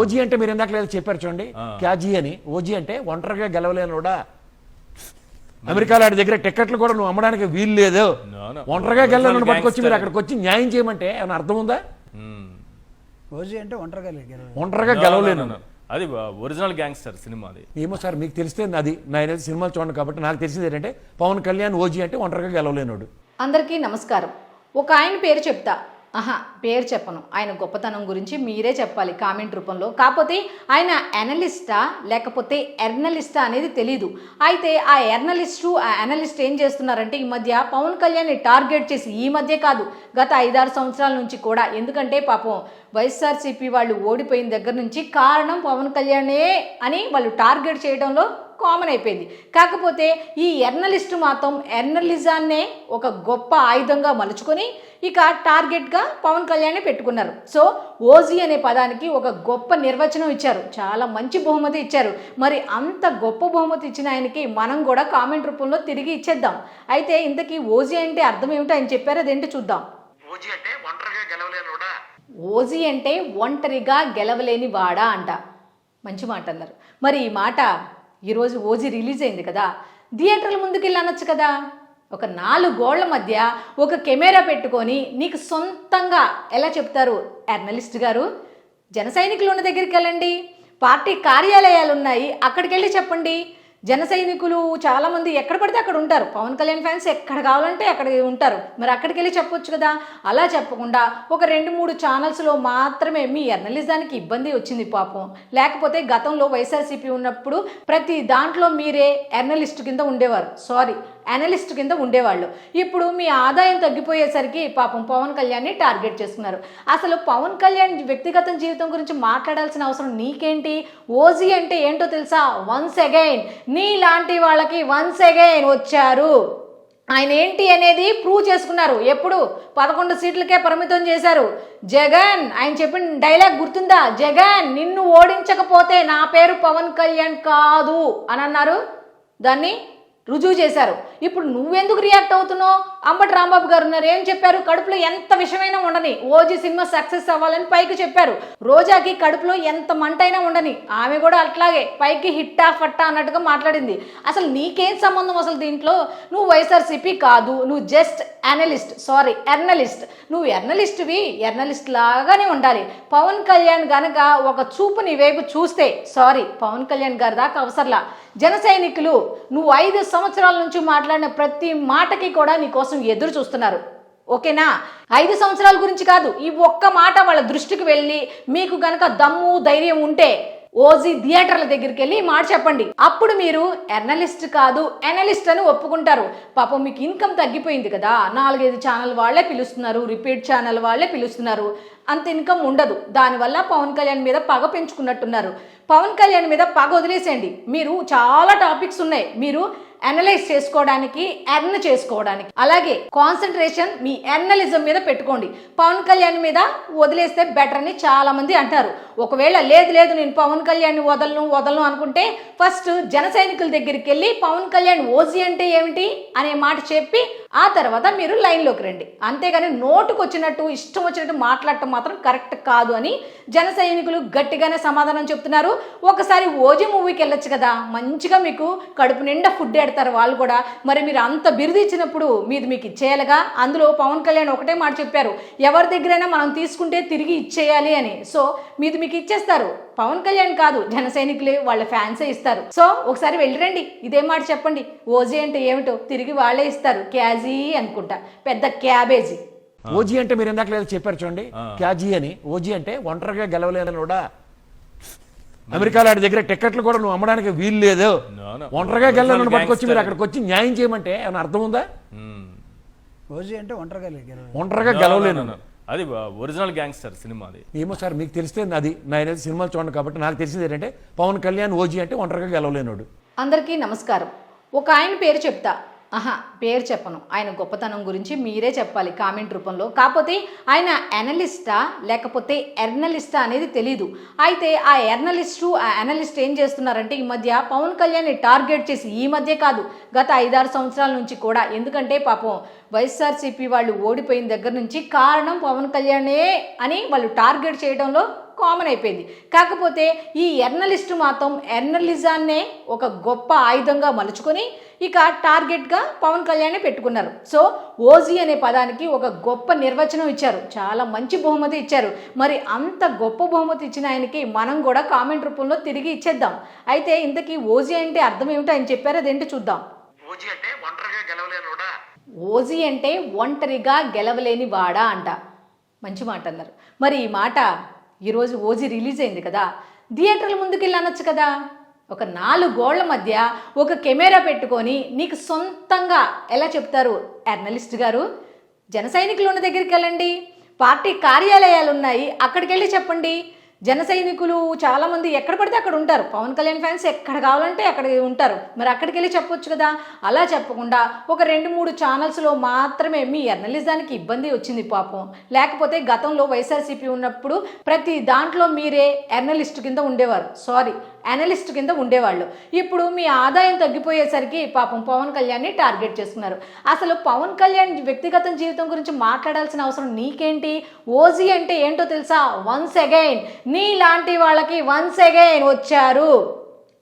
OG అంటే మీరు ఇందాక లేదు చెప్పారు చూడండి. క్యాజీ అని. ఓజీ అంటే ఒంటరిగా గెలవలేనుడా అమెరికాలో ఆడి దగ్గర టికెట్లు కూడా నువ్వు అమ్మడానికి వీలు లేదు. ఒంటరిగా గెలవలను పట్టుకొచ్చి మీరు. అక్కడికి వచ్చి న్యాయం చేయమంటే ఏమైనా అర్థం ఉందా? మ్మ్. ఓజీ అంటే ఒంటరిగా ఒంటరిగా గెలవలేను. అది ఒరిజినల్ గ్యాంగ్స్టర్ సినిమా అది. ఏమో సార్ మీకు తెలిస్తే అది. నేను సినిమాలు చూడండి కాబట్టి నాకు తెలిసింది ఏంటంటే పవన్ కళ్యాణ్ ఓజీ అంటే ఒంటరిగా గెలవలేనోడు అందరికీ నమస్కారం. ఒక ఆయన పేరు చెప్తా. ఆహా పేరు చెప్పను. ఆయన గొప్పతనం గురించి మీరే చెప్పాలి కామెంట్ రూపంలో. కాకపోతే ఆయన ఎనలిస్టా లేకపోతే ఎర్నలిస్టా అనేది తెలీదు. అయితే ఆ ఎర్నలిస్టు ఆ అనలిస్ట్ ఏం చేస్తున్నారంటే ఈ మధ్య పవన్ కళ్యాణ్ని టార్గెట్ చేసి ఈ మధ్య కాదు గత ఐదారు సంవత్సరాల నుంచి కూడా. ఎందుకంటే పాపం వైఎస్ఆర్సీపీ వాళ్ళు ఓడిపోయిన దగ్గర నుంచి కారణం పవన్ కళ్యాణే అని వాళ్ళు టార్గెట్ చేయడంలో కామన్ అయిపోయింది. కాకపోతే ఈ ఎర్నలిస్ట్ మాత్రం ఎర్నలిజాన్నే ఒక గొప్ప ఆయుధంగా మలుచుకొని ఇక టార్గెట్గా పవన్ కళ్యాణ్ పెట్టుకున్నారు. సో ఓజీ అనే పదానికి ఒక గొప్ప నిర్వచనం ఇచ్చారు. చాలా మంచి బహుమతి ఇచ్చారు. మరి అంత గొప్ప బహుమతి ఇచ్చిన ఆయనకి మనం కూడా కామెంట్ రూపంలో తిరిగి ఇచ్చేద్దాం. అయితే ఇంతకీ ఓజీ అంటే అర్థం ఏమిటో ఆయన చెప్పారో అదేంటో చూద్దాం. ఓజీ అంటే ఒంటరిగా ఓజీ అంటే ఒంటరిగా గెలవలేని వాడా అంట. మంచి మాట అన్నారు. మరి ఈ మాట ఈరోజు ఓజీ రిలీజ్ అయింది కదా. థియేటర్ల ముందుకెళ్ళి అనొచ్చు కదా. ఒక నాలుగు గోళ్ళ మధ్య ఒక కెమెరా పెట్టుకొని నీకు సొంతంగా ఎలా చెప్తారు ఎర్నలిస్ట్ గారు? జన సైనికులు ఉన్న దగ్గరికి వెళ్ళండి. పార్టీ కార్యాలయాలు ఉన్నాయి. అక్కడికి వెళ్ళి చెప్పండి. జన సైనికులు చాలామంది ఎక్కడ పడితే అక్కడ ఉంటారు. పవన్ కళ్యాణ్ ఫ్యాన్స్ ఎక్కడ కావాలంటే అక్కడ ఉంటారు. మరి అక్కడికి వెళ్ళి చెప్పొచ్చు కదా? అలా చెప్పకుండా ఒక రెండు మూడు ఛానల్స్లో మాత్రమే మీ ఎర్నలిజానికి ఇబ్బంది వచ్చింది పాపం. లేకపోతే గతంలో వైఎస్ఆర్సీపీ ఉన్నప్పుడు ప్రతి దాంట్లో మీరే ఎర్నలిస్ట్ కింద ఉండేవారు. సారీ అనలిస్ట్ కింద ఉండేవాళ్ళు. ఇప్పుడు మీ ఆదాయం తగ్గిపోయేసరికి పాపం పవన్ కళ్యాణ్ని టార్గెట్ చేసుకున్నారు అసలు పవన్ కళ్యాణ్ వ్యక్తిగత జీవితం గురించి మాట్లాడాల్సిన అవసరం నీకేంటి? ఓజీ అంటే ఏంటో తెలుసా? వన్స్ అగైన్ నీలాంటి వాళ్ళకి వన్స్ అగైన్ వచ్చారు. ఆయన ఏంటి అనేది ప్రూవ్ చేసుకున్నారు. ఎప్పుడు? పదకొండు సీట్లకే పరిమితం చేశారు. జగన్ ఆయన చెప్పిన డైలాగ్ గుర్తుందా? జగన్ నిన్ను ఓడించకపోతే నా పేరు పవన్ కళ్యాణ్ కాదు. అని అన్నారు. దాన్ని రుజువు చేశారు. ఇప్పుడు నువ్వెందుకు రియాక్ట్ అవుతున్నావు? అంబటి రాంబాబు గారు ఉన్నారు. ఏం చెప్పారు? కడుపులో ఎంత విషమైనా ఉండని ఓజీ సినిమా సక్సెస్ అవ్వాలని పైకి చెప్పారు. రోజాకి కడుపులో ఎంత మంటైనా ఉండని ఆమె కూడా అట్లాగే పైకి హిట్టా ఫట్టా అన్నట్టుగా మాట్లాడింది. అసలు నీకేం సంబంధం అసలు దీంట్లో? నువ్వు వైఎస్ఆర్సీపీ కాదు. నువ్వు జస్ట్ అనలిస్ట్ సారీ ఎర్నలిస్ట్. నువ్వు ఎర్నలిస్ట్వి ఎర్నలిస్ట్ లాగానే ఉండాలి. పవన్ కళ్యాణ్ గనక ఒక చూపు నీ వైపు చూస్తే సారీ పవన్ కళ్యాణ్ గారి దాకా అవసరంలా. జన సైనికులు నువ్వు ఐదు సంవత్సరాల నుంచి మాట్లాడిన ప్రతి మాటకి కూడా నీ కోసం ఎదురు చూస్తున్నారు. ఓకేనా? ఐదు సంవత్సరాల గురించి కాదు ఈ ఒక్క మాట వాళ్ళ దృష్టికి వెళ్ళి మీకు గనక దమ్ము ధైర్యం ఉంటే ఓజీ థియేటర్ల దగ్గరికి వెళ్ళి మాట చెప్పండి. అప్పుడు మీరు ఎర్నలిస్ట్ కాదు ఎనలిస్ట్ అని ఒప్పుకుంటారు. పాపం మీకు ఇన్కమ్ తగ్గిపోయింది కదా నాలుగైదు ఛానల్ వాళ్ళే పిలుస్తున్నారు రిపీట్ ఛానల్ వాళ్ళే పిలుస్తున్నారు. అంత ఇన్కమ్ ఉండదు. దానివల్ల పవన్ కళ్యాణ్ మీద పగ పెంచుకున్నట్టున్నారు. పవన్ కళ్యాణ్ మీద పగ వదిలేసేయండి. మీరు చాలా టాపిక్స్ ఉన్నాయి. మీరు అనలైజ్ చేసుకోవడానికి ఎర్న్ చేసుకోవడానికి. అలాగే కాన్సన్ట్రేషన్ మీ ఎర్నలిజం మీద పెట్టుకోండి. పవన్ కళ్యాణ్ మీద వదిలేస్తే బెటర్ అని చాలా మంది అంటారు. ఒకవేళ లేదు లేదు నేను పవన్ కళ్యాణ్ వదలను వదలను అనుకుంటే ఫస్ట్ జన సైనికుల దగ్గరికి వెళ్ళి పవన్ కళ్యాణ్ ఓజీ అంటే ఏమిటి? అనే మాట చెప్పి ఆ తర్వాత మీరు లైన్లోకి రండి. అంతేగాని నోటుకు వచ్చినట్టు ఇష్టం వచ్చినట్టు మాట్లాడటం మాత్రం కరెక్ట్ కాదు అని జన సైనికులు గట్టిగానే సమాధానం చెప్తున్నారు. ఒకసారి ఓజీ మూవీకి వెళ్ళొచ్చు కదా మంచిగా మీకు కడుపు నిండా ఫుడ్ ఎడతారు వాళ్ళు కూడా. మరి మీరు అంత బిరుదు ఇచ్చినప్పుడు మీది మీకు ఇచ్చేయాలిగా? అందులో పవన్ కళ్యాణ్ ఒకటే మాట చెప్పారు ఎవరి దగ్గరైనా మనం తీసుకుంటే తిరిగి ఇచ్చేయాలి అని. సో మీది మీకు ఇచ్చేస్తారు. పవన్ కళ్యాణ్ కాదు జన సైనికులే వాళ్ళ ఫ్యాన్సే ఇస్తారు. సో ఒకసారి వెళ్ళిరండి ఇదే మాట చెప్పండి. ఓజీ అంటే ఏమిటో తిరిగి వాళ్ళే ఇస్తారు. క్యాజీ అనుకుంటా. పెద్ద క్యాబేజీ. ఓజీ అంటే మీరు ఇందాక లేదు చెప్పారు చూడండి. క్యాజీ అని. ఓజీ అంటే ఒంటరిగా గెలవలేనోడా అమెరికాలో ఆడి దగ్గర టికెట్లు కూడా నువ్వు అమ్మడానికి వీలు లేదు. ఒంటరిగా గెలవలను పట్టుకొచ్చి మీరు. అక్కడికి వచ్చి న్యాయం చేయమంటే ఏమైనా అర్థం ఉందా. ఓజీ అంటే ఒంటరిగా ఒంటరిగా గెలవలేను. అది ఒరిజినల్ గ్యాంగ్స్టర్ సినిమా అది ఏమో సార్ మీకు తెలిస్తే అది నేను సినిమాలు చూడండి కాబట్టి నాకు తెలిసింది ఏంటంటే పవన్ కళ్యాణ్ ఓజీ అంటే ఒంటరిగా గెలవలేనోడు. అందరికీ నమస్కారం. ఒక ఆయన పేరు చెప్తా. ఆహా పేరు చెప్పను. ఆయన గొప్పతనం గురించి మీరే చెప్పాలి కామెంట్ రూపంలో. కాకపోతే ఆయన ఎనలిస్టా లేకపోతే ఎర్నలిస్టా అనేది తెలీదు. అయితే ఆ ఎర్నలిస్టు ఆ అనలిస్ట్ ఏం చేస్తున్నారంటే ఈ మధ్య పవన్ కళ్యాణ్ని టార్గెట్ చేసి ఈ మధ్య కాదు గత ఐదారు సంవత్సరాల నుంచి కూడా. ఎందుకంటే పాపం వైఎస్ఆర్సీపీ వాళ్ళు ఓడిపోయిన దగ్గర నుంచి కారణం పవన్ కళ్యాణే అని వాళ్ళు టార్గెట్ చేయడంలో కామన్ అయిపోయింది. కాకపోతే ఈ ఎర్నలిస్ట్ మాత్రం ఎర్నలిజాన్నే ఒక గొప్ప ఆయుధంగా మలుచుకొని ఇక టార్గెట్గా పవన్ కళ్యాణ్ పెట్టుకున్నారు. సో ఓజీ అనే పదానికి ఒక గొప్ప నిర్వచనం ఇచ్చారు. చాలా మంచి బహుమతి ఇచ్చారు. మరి అంత గొప్ప బహుమతి ఇచ్చిన ఆయనకి మనం కూడా కామెంట్ రూపంలో తిరిగి ఇచ్చేద్దాం. అయితే ఇంతకీ ఓజీ అంటే అర్థం ఏమిటో ఆయన చెప్పారు అదేంటో చూద్దాం. ఓజీ అంటే ఒంటరిగా గెలవలేనుడా ఓజీ అంటే ఒంటరిగా గెలవలేని వాడా అంట. మంచి మాట అన్నారు. మరి ఈ మాట ఈరోజు ఓజీ రిలీజ్ అయింది కదా. థియేటర్ల ముందుకెళ్ళి అనొచ్చు కదా. ఒక నాలుగు గోళ్ళ మధ్య ఒక కెమెరా పెట్టుకొని నీకు సొంతంగా ఎలా చెప్తారు ఎర్నలిస్ట్ గారు? జన సైనికులు ఉన్న దగ్గరికి వెళ్ళండి. పార్టీ కార్యాలయాలు ఉన్నాయి అక్కడికి వెళ్ళి చెప్పండి. జన సైనికులు చాలామంది ఎక్కడ పడితే అక్కడ ఉంటారు. పవన్ కళ్యాణ్ ఫ్యాన్స్ ఎక్కడ కావాలంటే అక్కడ ఉంటారు. మరి అక్కడికి వెళ్ళి చెప్పొచ్చు కదా? అలా చెప్పకుండా ఒక రెండు మూడు ఛానల్స్లో మాత్రమే మీ ఎర్నలిజానికి ఇబ్బంది వచ్చింది పాపం. లేకపోతే గతంలో వైఎస్ఆర్సీపీ ఉన్నప్పుడు ప్రతి దాంట్లో మీరే ఎర్నలిస్ట్ కింద ఉండేవారు. సారీ అనలిస్ట్ కింద ఉండేవాళ్ళు. ఇప్పుడు మీ ఆదాయం తగ్గిపోయేసరికి పాపం పవన్ కళ్యాణ్ని టార్గెట్ చేసుకున్నారు. అసలు పవన్ కళ్యాణ్ వ్యక్తిగత జీవితం గురించి మాట్లాడాల్సిన అవసరం నీకేంటి? ఓజీ అంటే ఏంటో తెలుసా? వన్స్ అగైన్ నీ లాంటి వాళ్ళకి వన్స్ అగైన్ వచ్చారు.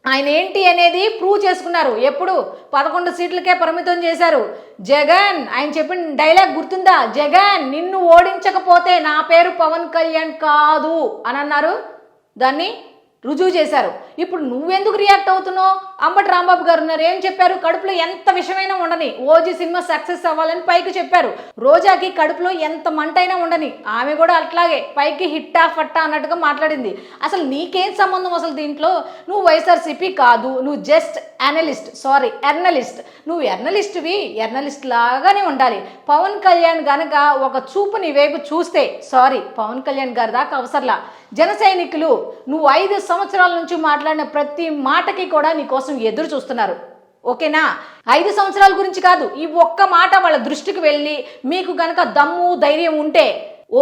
ఆయన ఏంటి అనేది ప్రూవ్ చేసుకున్నారు. ఎప్పుడు? పదకొండు సీట్లకే పరిమితం చేశారు. జగన్ ఆయన చెప్పిన డైలాగ్ గుర్తుందా? జగన్ నిన్ను ఓడించకపోతే నా పేరు పవన్ కళ్యాణ్ కాదు. అని అన్నారు. దాన్ని రుజువు చేశారు. ఇప్పుడు నువ్వెందుకు రియాక్ట్ అవుతున్నావు? అంబటి రాంబాబు గారు ఉన్నారు. ఏం చెప్పారు? కడుపులో ఎంత విషమైనా ఉండని. ఓజీ సినిమా సక్సెస్ అవ్వాలని పైకి చెప్పారు. రోజాకి కడుపులో ఎంత మంటైనా ఉండని. ఆమె కూడా అట్లాగే పైకి హిట్టా ఫట్టా అన్నట్టుగా మాట్లాడింది. అసలు నీకేం సంబంధం అసలు దీంట్లో? నువ్వు వైఎస్ఆర్సీపీ కాదు. నువ్వు జస్ట్ అనలిస్ట్ సారీ ఎర్నలిస్ట్. నువ్వు ఎర్నలిస్ట్వి. ఎర్నలిస్ట్ లాగానే ఉండాలి. పవన్ కళ్యాణ్ గనక ఒక చూపు నీ వైపు చూస్తే సారీ పవన్ కళ్యాణ్ గారి దాకా అవసరంలా. జన సైనికులు నువ్వు ఐదు సంవత్సరాల నుంచి మాట్లాడిన ప్రతి మాటకి కూడా నీ కోసం ఎదురు చూస్తున్నారు. ఓకేనా? ఐదు సంవత్సరాల గురించి కాదు ఈ ఒక్క మాట వాళ్ళ దృష్టికి వెళ్ళి మీకు గనక దమ్ము ధైర్యం ఉంటే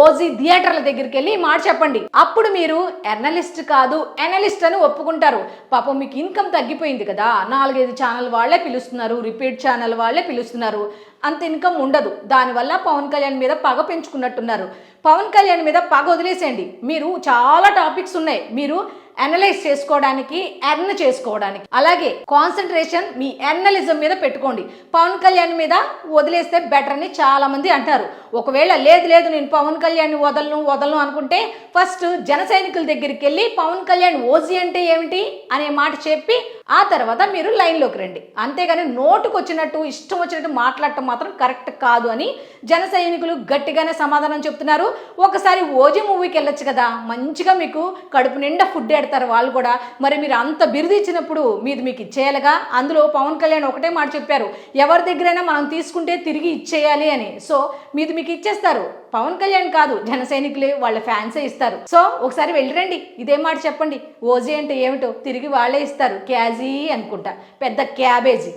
ఓజీ థియేటర్ల దగ్గరికి వెళ్ళి ఈ మాట చెప్పండి. అప్పుడు మీరు ఎర్నలిస్ట్ కాదు ఎనలిస్ట్ అని ఒప్పుకుంటారు. పాపం మీకు ఇన్కమ్ తగ్గిపోయింది కదా. నాలుగైదు ఛానల్ వాళ్ళే పిలుస్తున్నారు రిపీట్ ఛానల్ వాళ్ళే పిలుస్తున్నారు. అంత ఇన్కమ్ ఉండదు. దానివల్ల పవన్ కళ్యాణ్ మీద పగ పెంచుకున్నట్టున్నారు. పవన్ కళ్యాణ్ మీద పగ వదిలేసేయండి. మీరు చాలా టాపిక్స్ ఉన్నాయి. మీరు అనలైజ్ చేసుకోవడానికి ఎర్న్ చేసుకోవడానికి. అలాగే కాన్సన్ట్రేషన్ మీ ఎర్నలిజం మీద పెట్టుకోండి. పవన్ కళ్యాణ్ మీద వదిలేస్తే బెటర్ అని చాలా మంది అంటారు. ఒకవేళ లేదు లేదు నేను పవన్ కళ్యాణ్ వదలను వదలను అనుకుంటే ఫస్ట్ జన సైనికుల దగ్గరికి వెళ్ళి పవన్ కళ్యాణ్ ఓజీ అంటే ఏమిటి? అనే మాట చెప్పి ఆ తర్వాత మీరు లైన్లోకి రండి. అంతేగాని నోటుకు వచ్చినట్టు ఇష్టం వచ్చినట్టు మాట్లాడటం మాత్రం కరెక్ట్ కాదు అని జన సైనికులు గట్టిగానే సమాధానం చెప్తున్నారు. ఒకసారి ఓజీ మూవీకి వెళ్ళొచ్చు కదా మంచిగా మీకు కడుపు నిండా ఫుడ్ ఎడతారు వాళ్ళు కూడా. మరి మీరు అంత బిరుదు ఇచ్చినప్పుడు మీరు మీకు ఇచ్చేయాలిగా? అందులో పవన్ కళ్యాణ్ ఒకటే మాట చెప్పారు ఎవరి దగ్గరైనా మనం తీసుకుంటే తిరిగి ఇచ్చేయాలి అని. సో మీది మీకు ఇచ్చేస్తారు. పవన్ కళ్యాణ్ కాదు జన సైనికులే వాళ్ళ ఫ్యాన్సే ఇస్తారు. సో ఒకసారి వెళ్ళిరండి ఇదే మాట చెప్పండి. ఓజీ అంటే ఏమిటో తిరిగి వాళ్ళే ఇస్తారు. క్యాజ్ అనుకుంటా. పెద్ద క్యాబేజీ.